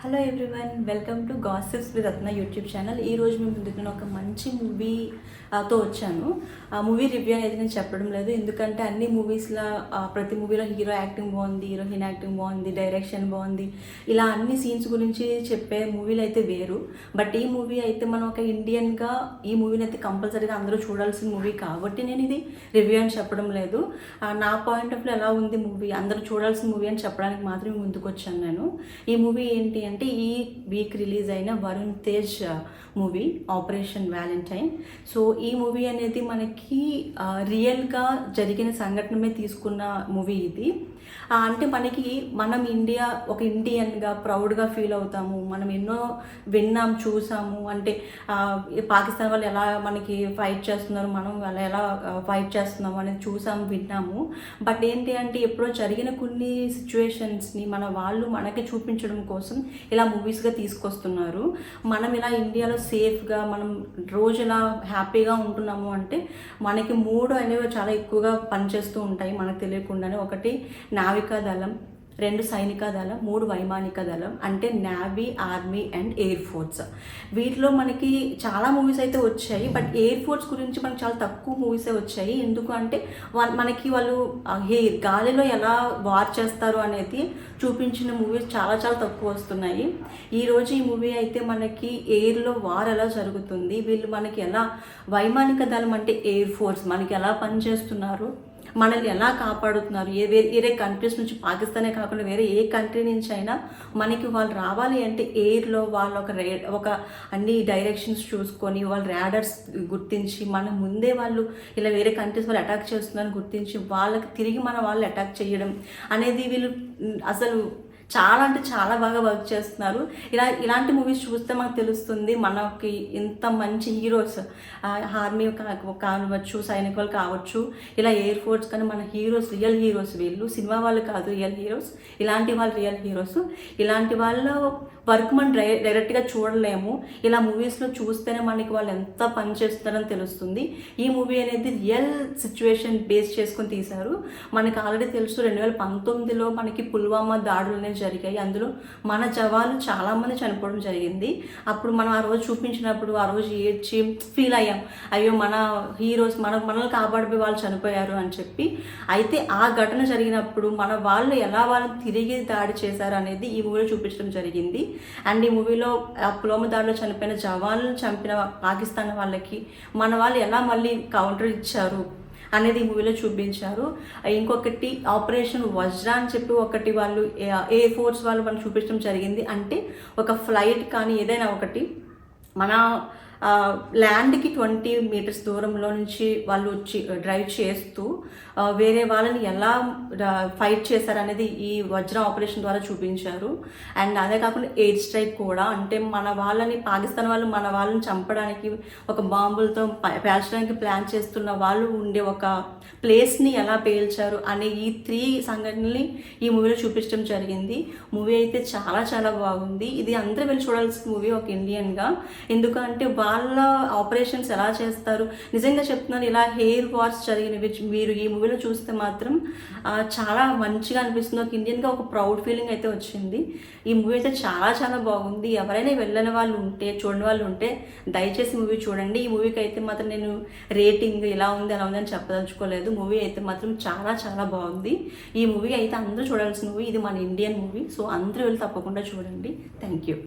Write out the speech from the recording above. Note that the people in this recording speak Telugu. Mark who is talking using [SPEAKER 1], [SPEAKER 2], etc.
[SPEAKER 1] Hello everyone welcome to gossips with Ratna YouTube channel ఈ రోజు మేము ముందుకు నేను ఒక మంచి మూవీతో వచ్చాను. ఆ మూవీ రివ్యూ అనేది నేను చెప్పడం లేదు. ఎందుకంటే అన్ని మూవీస్లో ప్రతి మూవీలో హీరో యాక్టింగ్ బాగుంది హీరోయిన్ యాక్టింగ్ బాగుంది డైరెక్షన్ బాగుంది. ఇలా అన్ని సీన్స్ గురించి చెప్పే మూవీలు అయితే వేరు. బట్ ఈ మూవీ అయితే మనం ఒక ఇండియన్గా ఈ మూవీని అయితే కంపల్సరీగా అందరూ చూడాల్సిన మూవీ కాబట్టి నేను ఇది రివ్యూ అని చెప్పడం లేదు. నా పాయింట్ ఆఫ్ వ్యూ ఎలా ఉంది మూవీ అందరూ చూడాల్సిన మూవీ అని చెప్పడానికి మాత్రమే ముందుకు వచ్చాను నేను. ఈ మూవీ ఏంటి అంటే ఈ వీక్ రిలీజ్ అయిన Varun Tej movie operation valentine so ఈ మూవీ అనేది మనకి రియల్గా జరిగిన సంఘటనమే తీసుకున్న మూవీ ఇది. అంటే మనకి మనం ఇండియా ఒక ఇండియన్గా ప్రౌడ్గా ఫీల్ అవుతాము. మనం ఎన్నో విన్నాం చూసాము. అంటే పాకిస్తాన్ వాళ్ళు ఎలా మనకి ఫైట్ చేస్తున్నారు మనం వాళ్ళు ఎలా ఫైట్ చేస్తున్నాము అనేది చూసాము విన్నాము. బట్ ఏంటి అంటే ఎప్పుడో జరిగిన కొన్ని సిచ్యువేషన్స్ని మన వాళ్ళు మనకి చూపించడం కోసం ఇలా మూవీస్గా తీసుకొస్తున్నారు. మనం ఇలా ఇండియాలో సేఫ్గా మనం రోజు ఇలా హ్యాపీగా ఉంటున్నాము అంటే మనకి మూడు అనేవి చాలా ఎక్కువగా పనిచేస్తూ ఉంటాయి. మనకు తెలియకుండానే ఒకటి నావికా దళం రెండు సైనిక దళం మూడు వైమానిక దళం అంటే navy army and air force. వీటిలో మనకి చాలా మూవీస్ అయితే వచ్చాయి బట్ ఎయిర్ ఫోర్స్ గురించి మనకి చాలా తక్కువ మూవీసే వచ్చాయి. ఎందుకు అంటే మనకి వాళ్ళు హెయిర్ గాలిలో ఎలా వార్ చేస్తారు అనేది చూపించిన మూవీస్ చాలా చాలా తక్కువ వస్తున్నాయి. ఈరోజు ఈ మూవీ అయితే మనకి ఎయిర్లో వార్ ఎలా జరుగుతుంది? వీళ్ళు మనకి ఎలా వైమానిక దళం అంటే ఎయిర్ ఫోర్స్ మనకి ఎలా పనిచేస్తున్నారు? మనల్ని ఎలా కాపాడుతున్నారు? ఏ వేరే వేరే కంట్రీస్ నుంచి పాకిస్తానే కాకుండా వేరే ఏ కంట్రీ నుంచి అయినా మనకి వాళ్ళు రావాలి అంటే ఎయిర్లో వాళ్ళు ఒక రే ఒక అన్ని డైరెక్షన్స్ చూసుకొని వాళ్ళు ర్యాడర్స్ గుర్తించి మన ముందే వాళ్ళు ఇలా వేరే కంట్రీస్ వాళ్ళు అటాక్ చేస్తున్నారని గుర్తించి వాళ్ళకి తిరిగి మన వాళ్ళు అటాక్ చేయడం అనేది వీళ్ళు అసలు చాలా అంటే చాలా బాగా వర్క్ చేస్తున్నారు. ఇలా ఇలాంటి మూవీస్ చూస్తే మనకు తెలుస్తుంది మనకి ఇంత మంచి హీరోస్ ఆర్మీ కావచ్చు సైనికులు కావచ్చు. ఇలా ఎయిర్ ఫోర్స్ కానీ మన హీరోస్ రియల్ హీరోస్ వీళ్ళు. సినిమా వాళ్ళు కాదు రియల్ హీరోస్ ఇలాంటి వాళ్ళు రియల్ హీరోస్ ఇలాంటి వాళ్ళు వర్క్ మనం డై డైరెక్ట్గా చూడలేము. ఇలా మూవీస్లో చూస్తేనే మనకి వాళ్ళు ఎంత పని చేస్తున్నారని తెలుస్తుంది. ఈ మూవీ అనేది రియల్ సిచ్యువేషన్ బేస్ చేసుకొని తీశారు. మనకు ఆల్రెడీ తెలుసు రెండు వేల పంతొమ్మిదిలో మనకి పుల్వామా దాడులు అనేవి జరిగాయి. అందులో మన జవాన్లు చాలామంది చనిపోవడం జరిగింది. అప్పుడు మనం ఆ రోజు చూపించినప్పుడు ఆ రోజు ఏడ్చి ఫీల్ అయ్యాం. అయ్యో మన హీరోస్ మన మనల్ని కాపాడిపోయి వాళ్ళు చనిపోయారు అని చెప్పి. అయితే ఆ ఘటన జరిగినప్పుడు మన వాళ్ళు ఎలా వాళ్ళని తిరిగి దాడి చేశారు అనేది ఈ మూవీలో చూపించడం జరిగింది. అండ్ ఈ మూవీలో ఆ పులోమ దాడిలో చనిపోయిన జవాన్లు చంపిన పాకిస్తాన్ వాళ్ళకి మన వాళ్ళు ఎలా మళ్ళీ కౌంటర్ ఇచ్చారు అనేది ఈ మూవీలో చూపించారు. ఇంకొకటి ఆపరేషన్ వజ్ర అని చెప్పి ఒకటి వాళ్ళు ఏ ఫోర్స్ వాళ్ళు మనం చూపించడం జరిగింది. అంటే ఒక ఫ్లైట్ కానీ ఏదైనా ఒకటి మన ల్యాండ్కి ట్వంటీ మీటర్స్ దూరంలో నుంచి వాళ్ళు వచ్చి డ్రైవ్ చేస్తూ వేరే వాళ్ళని ఎలా ఫైట్ చేశారనేది ఈ వజ్ర ఆపరేషన్ ద్వారా చూపించారు. అండ్ అదే కాకుండా ఎయిర్ స్ట్రైక్ కూడా. అంటే మన వాళ్ళని పాకిస్తాన్ వాళ్ళు మన వాళ్ళని చంపడానికి ఒక బాంబులతో పేల్చడానికి ప్లాన్ చేస్తున్న వాళ్ళు ఉండే ఒక ప్లేస్ని ఎలా పేల్చారు అనే ఈ త్రీ సంఘటనల్ని ఈ మూవీలో చూపించడం జరిగింది. మూవీ అయితే చాలా చాలా బాగుంది. ఇది అందరూ వెళ్ళి చూడాల్సిన మూవీ ఒక ఇండియన్గా ఎందుకంటే వాళ్ళ ఆపరేషన్స్ ఎలా చేస్తారు? నిజంగా చెప్తున్నాను ఇలా హెయిర్ వాష్ జరిగినవి మీరు ఈ మూవీలో చూస్తే మాత్రం చాలా మంచిగా అనిపిస్తుంది. ఒక ఇండియన్గా ఒక ప్రౌడ్ ఫీలింగ్ అయితే వచ్చింది. ఈ మూవీ అయితే చాలా చాలా బాగుంది. ఎవరైనా వెళ్ళని వాళ్ళు ఉంటే చూడని వాళ్ళు ఉంటే దయచేసి మూవీ చూడండి. ఈ మూవీకి అయితే మాత్రం నేను రేటింగ్ ఇలా ఉంది అలా ఉంది అని చెప్పదలుచుకోలేదు. మూవీ అయితే మాత్రం చాలా చాలా బాగుంది. ఈ మూవీ అయితే అందరూ చూడాల్సిన మూవీ. ఇది మన ఇండియన్ మూవీ. సో అందరూ వెళ్ళి తప్పకుండా చూడండి. Thank you